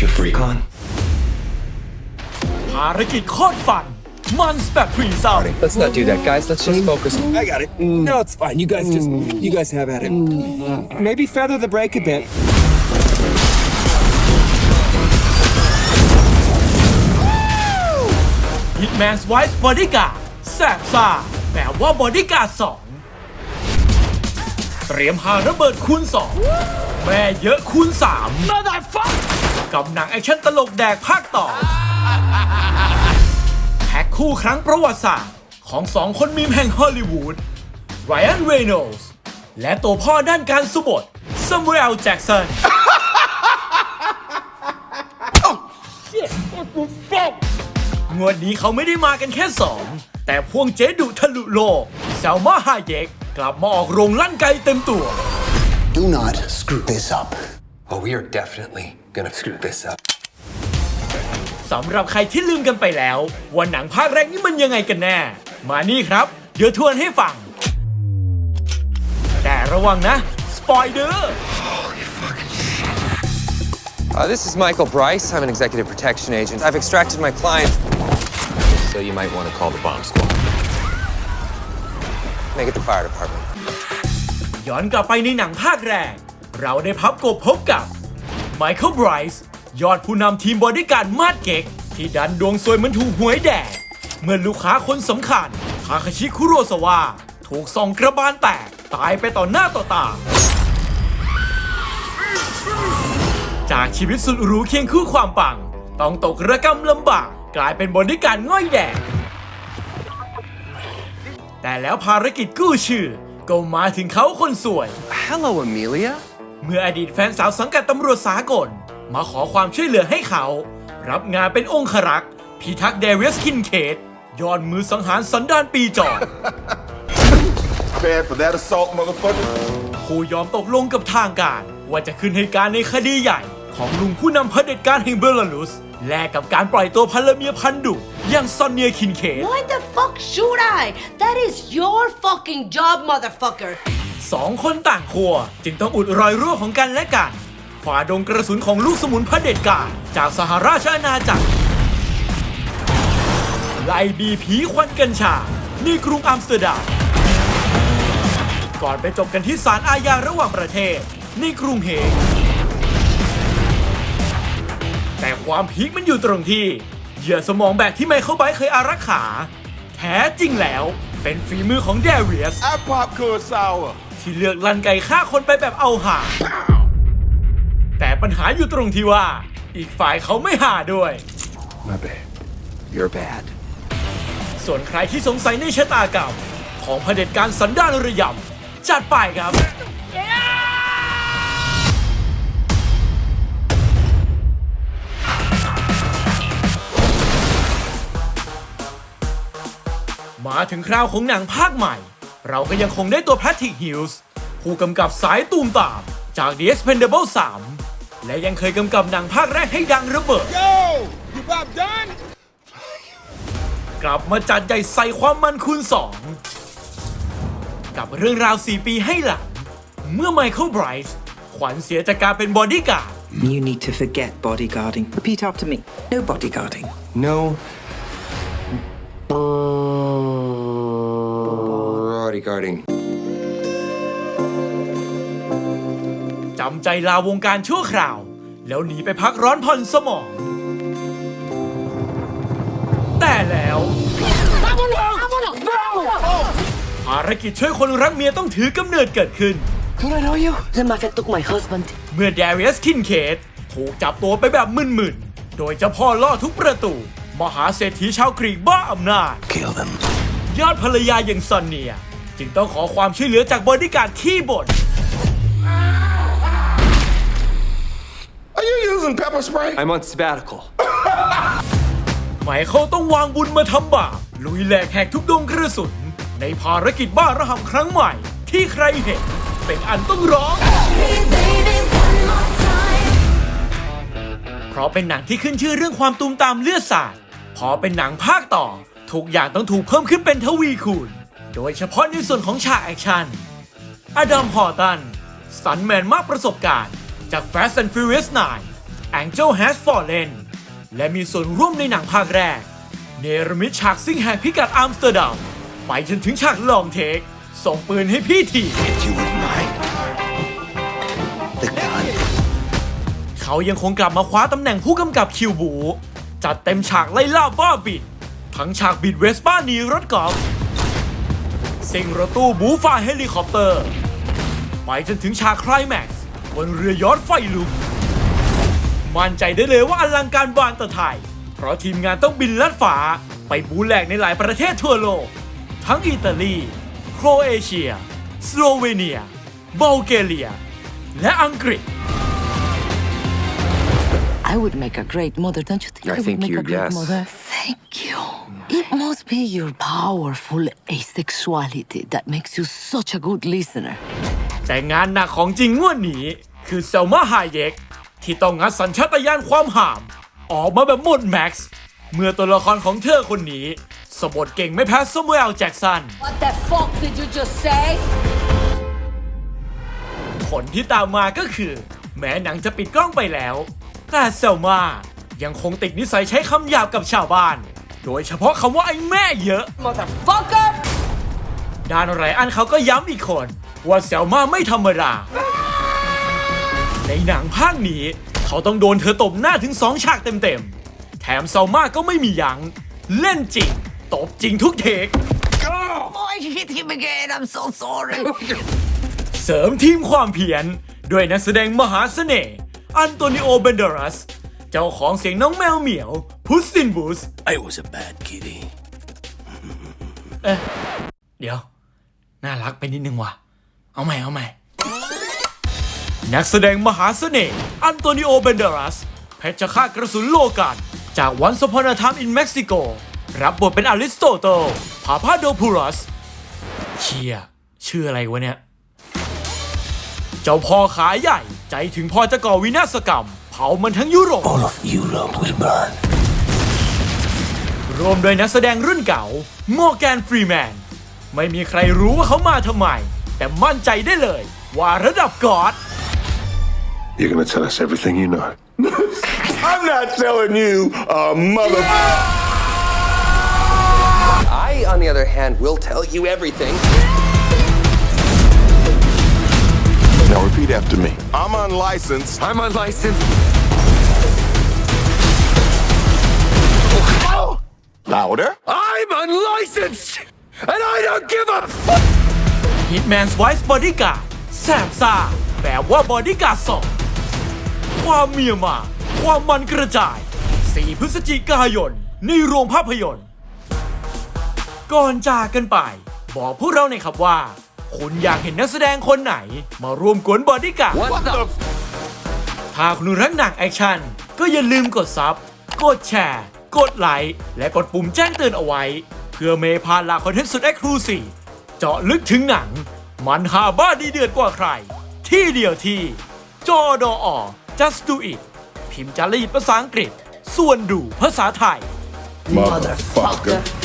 you freak on? ภารกิจโคตรฝัน มันแบบพรีเศร้า Let's not do that, guys. Let's just focus. I got it. No, it's fine. You guys just, you guys have at it. Maybe feather the brake a bit. ฮิตแมนส์ไวส์บอดี้การ์ดแสบซ่าแบบว่าบอดี้การ์ดสองเตรียมหาระเบิดคูณ2แม่เยอะคูณ3 กับหนังแอคชั่นตลกแดกภาคต่อ แพ็คคู่ครั้งประวัติศาสตร์ของสองคนมีมแห่งฮอลลีวูดไรอัน เรโนลส์ และตัวพ่อด้านการสบทซัม u เอล แจ็กสัน งวดนี้เขาไม่ได้มากันแค่สอง แต่พวงเจ๊ดุทะลุโลกแซลมาฮาเยก กลับมาออกโรงลั่นไกเต็มตัว Do not screw this up. Oh, we are definitely gonna screw this up. สำหรับใครที่ลืมกันไปแล้ว ว่าหนังภาคแรกนี่มันยังไงกันแน่ มานี่ครับ เดี๋ยวทวนให้ฟัง แต่ระวังนะ สปอยเดอร์ Uh, this is Michael Bryce. I'm an executive protection agent. I've extracted my client. So you might want to call the bomb squad. Make it the fire department. ย้อนกลับไปในหนังภาคแรก เราได้พับกบพบกับ ไมเคิลไบรส์ยอดผู้นำทีมบอดี้การ์ดมาดเก็ก ที่ดันดวงซวยเหมันถูกหวยแดก เมื่อลูกค้าคนสำคัญทาคาชิคุโรซาวะถูกส่องกระบาลแตก ตายไปต่อหน้าต่อตา จากชีวิตสุดหรูเคียงคู่ความปัง ต้องตกระกำลำบาก กลายเป็นบอดี้การ์ดง่อยแดก แต่แล้วภารกิจกู้ชื่อก็มาถึงเขาคนสวย Hello, Amelia. เมื่ออดีตแฟนสาวสังกัดตำรวจสากล มาขอความช่วยเหลือให้เขา รับงานเป็นองครักษ์พิทักษ์เดวิสคินเคดยอดมือสังหารสันดานปีจอ Bad for that assault, motherfucker. ผู้ยอมตกลงกับทางการ ว่าจะขึ้นให้การในคดีใหญ่ ของลุงผู้นำเผด็จการแห่งเบลารุส แลกกับการปล่อยตัวพลเมียพันธุ์ดุอย่างซอนเนียคินเคด Why the fuck should I? That is your fucking job, motherfucker. สองคนต่างขั้วจึงต้องอุดรอยรั่วของกันและกันฝ่าดงกระสุนของลูกสมุนพระเด็จการจากสหราชอาณาจักรไล่บีผีควันกัญชา นี่กรุงอัมสเตอร์ดัมก่อนไปจบกันที่ศาลอาญาระหว่างประเทศ นี่กรุงเฮกแต่ความพีคมันอยู่ตรงที่ เหยื่อสมองแบบที่ไมเคิลไบร์เคยอารักขา แท้จริงแล้วเป็นฝีมือของเดเรียส I popcorn sour. ที่เลือกลันไก่ฆ่าคนไปแบบเอาห่าแต่ปัญหาอยู่ตรงที่ว่า อีกฝ่ายเขาไม่หาด้วย My bad. You're bad. ส่วนใครที่สงสัยในชะตากรรมของเผด็จการสันดานระยำจัดไปครับ มาถึงคราวของหนังภาคใหม่ เราก็ยังคงได้ตัวแพทริกฮิลส์ผู้กำกับสายตูมตามจาก The Expendable 3และยังเคยกำกับหนังภาคแรกให้ดังระเบิด Yo, you about done? กลับมาจัดใหญ่ใส่ความมันคูณ2กับเรื่องราว 4 ปีให้หลัง เมื่อไมเคิลไบรท์ขวัญเสียจากการเป็นบอดี้การ์ด You need to forget bodyguarding. Repeat after me. No bodyguarding. No. Bodyguarding. จำใจลาวงการชั่วคราว แล้วหนีไปพักร้อนผ่อนสมอง แต่แล้วภารกิจช่วยคนรักเมียต้องถือกำเนิดเกิดขึ้น The mafia took my husband. เมื่อแดเรียสคินเคดถูกจับตัวไปแบบมึนๆ โดยเจ้าพ่อล่อทุกประตู มหาเศรษฐีชาวกรีกบ้าอำนาจ Kill them. ยอดภรรยาอย่างซอนเนีย จึงต้องขอความช่วยเหลือจากบอดี้การ์ดขี้บ่น Are you using pepper spray? I'm on sabbatical. หมายเขาต้องวางบุญมาทำบาปลุยแหลกแหกทุกดงกระสุน ในภารกิจบ้าระห่ำครั้งใหม่ ที่ใครเห็น เป็นอันต้องร้อง เพราะเป็นหนังที่ขึ้นชื่อเรื่องความตูมตามเลือดสาด พอเป็นหนังภาคต่อ ทุกอย่างต้องถูกเพิ่มขึ้นเป็นทวีคูณ โดยเฉพาะในส่วนของฉากแอคชั่น อดัม ฮอร์ตัน สันแมนมากประสบการณ์ จาก Fast and Furious 9 Angel Has Fallen และมีส่วนร่วมในหนังภาคแรก เนรมิตฉากซิ่งแหกพิกัดอัมสเตอร์ดัม ไปจนถึงฉากลองเทค ส่งปืนให้พี่ที If you would mind. The gun. เขายังคงกลับมาคว้าตำแหน่งผู้กำกับคิวบู จัดเต็มฉากไล่ล่าบ้าบิด ทั้งฉากบิดเวสป้าหนีรถกอล์ฟ ซิ่งรถตู้บูฝ่าเฮลิคอปเตอร์ ไปจนถึงฉากไคลแม็กซ์บนเรือยอชต์ไฟลุก มั่นใจได้เลยว่าอลังการบานตะไทย เพราะทีมงานต้องบินลัดฟ้าไปบูแหลกในหลายประเทศทั่วโลก ทั้งอิตาลี โครเอเชีย สโลเวเนียบัลแกเรีย และอังกฤษ I would make a great mother, don't you think? I would think make you- a great yes. mother? Thank you. It must be your powerful asexuality that makes you such a good listener. แต่งานหนักของจริงงวดนี้ คือเซลมาไฮเยกที่ต้องงัดสัญชาตญาณความห่าม ออกมาแบบหมดแม็กซ์เมื่อตัวละครของเธอคนนี้ สมบทเก่งไม่แพ้ซ a มูเอลแจ็กสัน What the fuck did you just say? ผลที่ตามมาก็คือ แม้หนังจะปิดกล้องไปแล้ว แต่เซลมายังคงติดนิสัยใช้คำหยาบกับชาวบ้าน โดยเฉพาะคำว่าไอ้แม่เยอะ Motherfucker! ด้านไรอันเขาก็ย้ำอีกคน ว่าเซลมาไม่ธรรมดา ในหนังภาคนี้ เขาต้องโดนเธอตบหน้าถึงสองฉากเต็มๆ แถมเซลมาก็ไม่มียัง้งเล่นจริง ตบจริงทุกเทค Oh, I hit him again. I'm so sorry. เสริมทีมความเพียนด้วยนักแสดงมหาเสน่ห์อันโตนิโอเบนเดรัส เจ้าของเสียงน้องแมวเหมียวพุสตินบุส I was a bad kitty. เดี๋ยว น่ารักไปนิดนึงว่ะ เอาใหม่เอาใหม่ นักแสดงมหาเสน่ห์อันโตนิโอเบนเดรัสเพชรฆาตกระสุนโลกัน จากวันสพนาธรรมอินเม็กซิโก รับบทเป็นอลิสโตโตพาพาโดพูรัส เชียชื่ออะไรวะเนี่ย เจ้าพ่อขาใหญ่ใจถึงพอจะก่อวินาศกรรมเผามันทั้งยุโรป All of Europe will burn. รวมโดยนักแสดงรุ่นเก่า มอร์แกนฟรีแมน ไม่มีใครรู้ว่าเขามาทำไม แต่มั่นใจได้เลย ว่าระดับกอด You're gonna tell us everything you know. I'm not telling you, uh, mother. I, on the other hand, will tell you everything. Now repeat after me. I'm unlicensed. I'm unlicensed. Louder. I'm unlicensed! And I don't give a f- Hitman's Wife Bodyguard แสบซ่าแบบว่าบอดี้การ์ดสองความเมียมา ความมันกระจาย 4 พฤศจิกายน ในโรงภาพยนตร์ ก่อนจากกันไป บอกพวกเราหน่อยครับว่า คุณอยากเห็นนักแสดงคนไหน มารวมกวนบอดี้การ์ด What the f- ถ้าคุณรักหนังแอคชั่น ก็อย่าลืมกดซับ กดแชร์ กดไลค์และกดปุ่มแจ้งเตือนเอาไว้ เพื่อเมพลาดลาคอนเทนต์สุดเอ็กซ์คลูซีฟเจาะลึกถึงหนัง มันหาบ้าดีเดือดกว่าใคร ที่เดียวที่จอดอ just do it พิมพ์จารีตภาษาอังกฤษ ส่วนดูภาษาไทย Motherfucker.